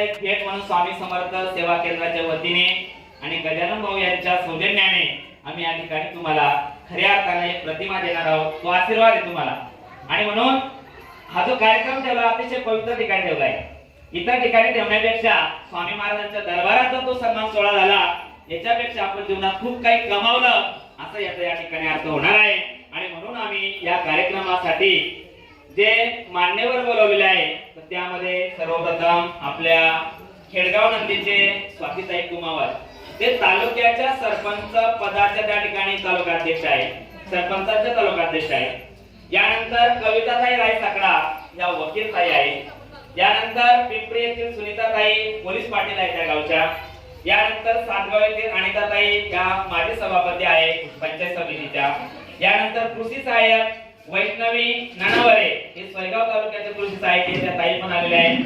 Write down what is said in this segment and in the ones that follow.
भेट म्हणून स्वामी समर्थ सेवा केंद्राच्या वतीने आणि गजानन भाऊ यांच्या सौजन्याने आम्ही या ठिकाणी तुम्हाला खऱ्या अर्थाने प्रतिमा देणार आहोत. तो आशीर्वाद आहे तुम्हाला. आणि म्हणून हा जो कार्यक्रम ठेवला अतिशय पवित्र ठिकाणी ठेवला आहे. इतर ठिकाणी ठेवण्यापेक्षा स्वामी महाराजांच्या दरबारात जो तो सन्मान सोहळा झाला. याच्यापेक्षा आपण जीवनात खूप काही कमावलं असं याचा या ठिकाणी अर्थ होणार आहे. आणि म्हणून आम्ही या कार्यक्रमासाठी जे मान्यवर बोलवलेले आहे तर त्यामध्ये सर्वप्रथम आपल्या खेडगाव नंदीचे स्वातीताई कुमावर ते तालुक्याच्या सरपंच पदाच्या त्या ठिकाणी तालुकाध्यक्ष आहे सरपंचाचे तालुकाध्यक्ष आहे यानंतर कविताताई राय साकडा या वकील ताई आहे यानंतर पिंपरी येथील सुनीताताई पोलीस पाटील आहे त्या गावच्या. यानंतर सातगाव येथील अनिताताई या माजी सभापती आहे पंचायत समितीच्या. यानंतर कृषी सहाय्यक वैष्णवी ननावरे तालुक्याचे कृषी त्या ताई पण आलेल्या आहेत.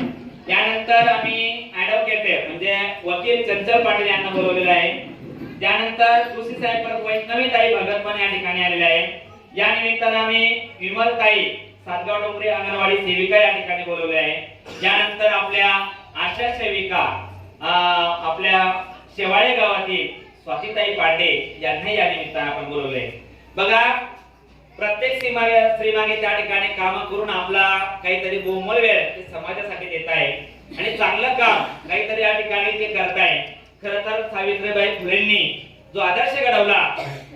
आम्ही ऍडव्होकेट म्हणजे वकील चंचल पाटील यांना बोलवलेलं आहे. त्यानंतर कृषी परत वैष्णवी ताई भगत पण या ठिकाणी आहे या निमित्तानं आम्ही विमल ताई सातगाव डोंगरे अंगणवाडी सेविका या ठिकाणी बोलवले आहे. यानंतर आपल्या आशा सेविका अं, आपल्या शेवाळे गावातील स्वातीताई पांडे यांनाही या निमित्तानं आपण बोलवले बघा प्रत्येक श्रीमागे त्या ठिकाणी काम करून आपला काहीतरी बोमल वेळ ते समाजासाठी देत आहे. आणि चांगलं काम काहीतरी या ठिकाणी ते करताय खर तर सावित्रीबाई फुलेंनी जो आदर्श घडवला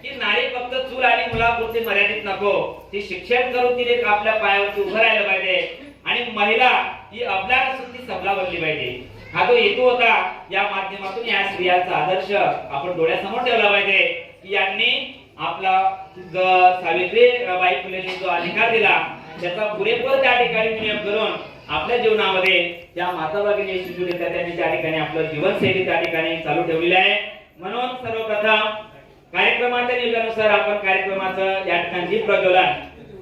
की नारी फक्त चूल आणि मुलापुरती मर्यादित नको. ती शिक्षण करून तिने आपल्या पायावरती उभं राहिलं पाहिजे. आणि महिला ही अबला नसून ती सबला बनली पाहिजे. हा जो हेतू होता या माध्यमातून या स्त्रियांचा आदर्श आपण डोळ्यासमोर ठेवला पाहिजे. यांनी आपला सावित्री सावित्रीबाई फुलेंनी जो अधिकार दिला त्याचा पुरेपूर त्या ठिकाणी नियम करून आपल्या जीवनामध्ये त्या माता भगिनी शिशु त्यांनी त्या ठिकाणी आपलं जीवनशैली त्या ठिकाणी चालू ठेवलेली आहे. म्हणून सर्वप्रथम कार्यक्रमाच्या नियोजनानुसार आपण कार्यक्रमाचं या ठिकाणी प्रज्वलन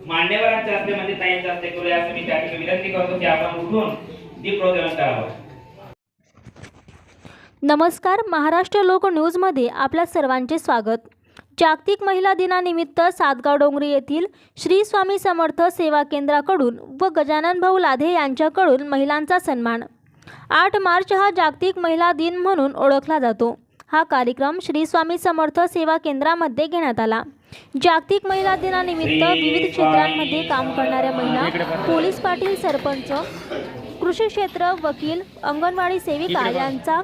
मान्यवरांच्या हस्ते म्हणजे ताईंच्या हस्ते करूया. असं मी त्या ठिकाणी विनंती करतो की आपण उठून दीप प्रज्वलन करावं. नमस्कार महाराष्ट्र लोक न्यूजमध्ये आपल्या सर्वांचे स्वागत. जागतिक महिला दिनानिमित्त सातगाव डोंगरी येथील श्री स्वामी समर्थ सेवा केंद्राकडून व गजानन भाऊ लाधे यांच्याकडून महिलांचा सन्मान. आठ मार्च हा जागतिक महिला दिन म्हणून ओळखला जातो. हा कार्यक्रम श्री स्वामी समर्थ सेवा केंद्रामध्ये घेण्यात आला. जागतिक महिला दिनानिमित्त विविध क्षेत्रांमध्ये काम करणाऱ्या महिला पोलीस पाटील सरपंच कृषी क्षेत्र वकील अंगणवाडी सेविका यांचा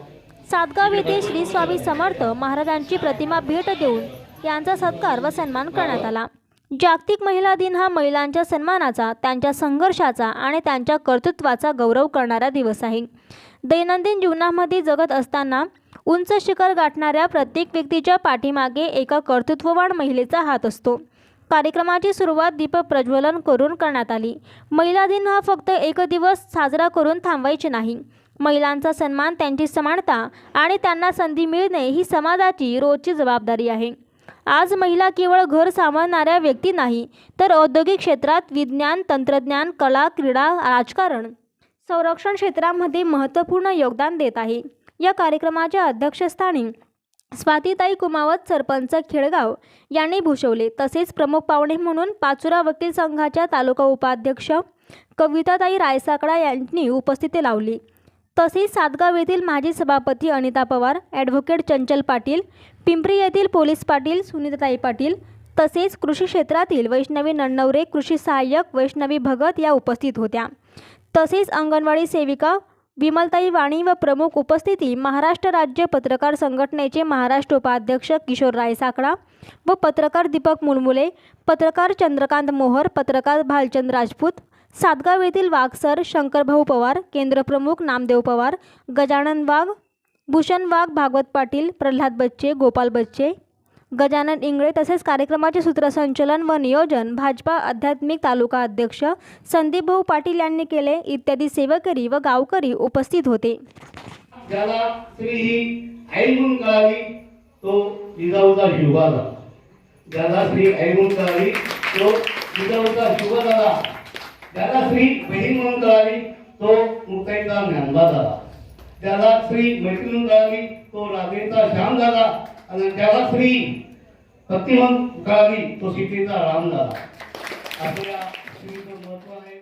सातगाव येथे श्री स्वामी समर्थ महाराजांची प्रतिमा भेट देऊन यांचा सत्कार व सन्मान करण्यात आला. जागतिक महिला दिन हा महिलांच्या सन्मानाचा त्यांच्या संघर्षाचा आणि त्यांच्या कर्तृत्वाचा गौरव करणारा दिवस आहे. दैनंदिन जीवनामध्ये जगत असताना उंच शिखर गाठणाऱ्या प्रत्येक व्यक्तीच्या पाठीमागे एका कर्तृत्ववान महिलेचा हात असतो. कार्यक्रमाची सुरुवात दीप प्रज्वलन करून करण्यात आली. महिला दिन हा फक्त एक दिवस साजरा करून थांबवायचे नाही. महिलांचा सन्मान त्यांची समानता आणि त्यांना संधी मिळणे ही समाजाची रोजची जबाबदारी आहे. आज महिला केवळ घर सांभाळणाऱ्या व्यक्ती नाही तर औद्योगिक क्षेत्रात विज्ञान तंत्रज्ञान कला क्रीडा राजकारण संरक्षण क्षेत्रामध्ये महत्त्वपूर्ण योगदान देत आहे. या कार्यक्रमाच्या अध्यक्षस्थानी स्वातीताई कुमावत सरपंच खेळगाव यांनी भूषवले. तसेच प्रमुख पाहुणे म्हणून पाचुरा वकील संघाच्या तालुका उपाध्यक्ष कविताताई रायसाकडा यांनी उपस्थिती लावली. तसेच सातगाव येथील माजी सभापती अनिता पवार ॲडव्होकेट चंचल पाटील पिंपरी येथील पोलीस पाटील सुनीताताई पाटील तसेच कृषी क्षेत्रातील वैष्णवी नन्नवरे कृषी सहाय्यक वैष्णवी भगत या उपस्थित होत्या. तसेच अंगणवाडी सेविका विमलताई वाणी व प्रमुख उपस्थिती महाराष्ट्र राज्य पत्रकार संघटनेचे महाराष्ट्र उपाध्यक्ष किशोर राय साकडा व पत्रकार दीपक मुलमुले पत्रकार चंद्रकांत मोहर पत्रकार भालचंद राजपूत सातगाव येथील वाघसर शंकरभाऊ पवार केंद्रप्रमुख नामदेव पवार गजानन वाघ भूषण वाघ भागवत पाटील प्रल्हाद बच्चे गोपाल बच्चे गजानन इंगळे तसेच कार्यक्रमाचे सूत्रसंचलन व नियोजन भाजपा आध्यात्मिक तालुका अध्यक्ष संदीप भाऊ पाटील यांनी केले. इत्यादी सेवकरी व गावकरी उपस्थित होते. म्हणून कळाली तो त्याला श्री मैत्रीण कळाली तो जिजाऊचा राधेचा श्याम झाला आणि त्याला श्री पती म्हणून कळाली तो सीतेचा राम झाला. असं या महत्त्व आहे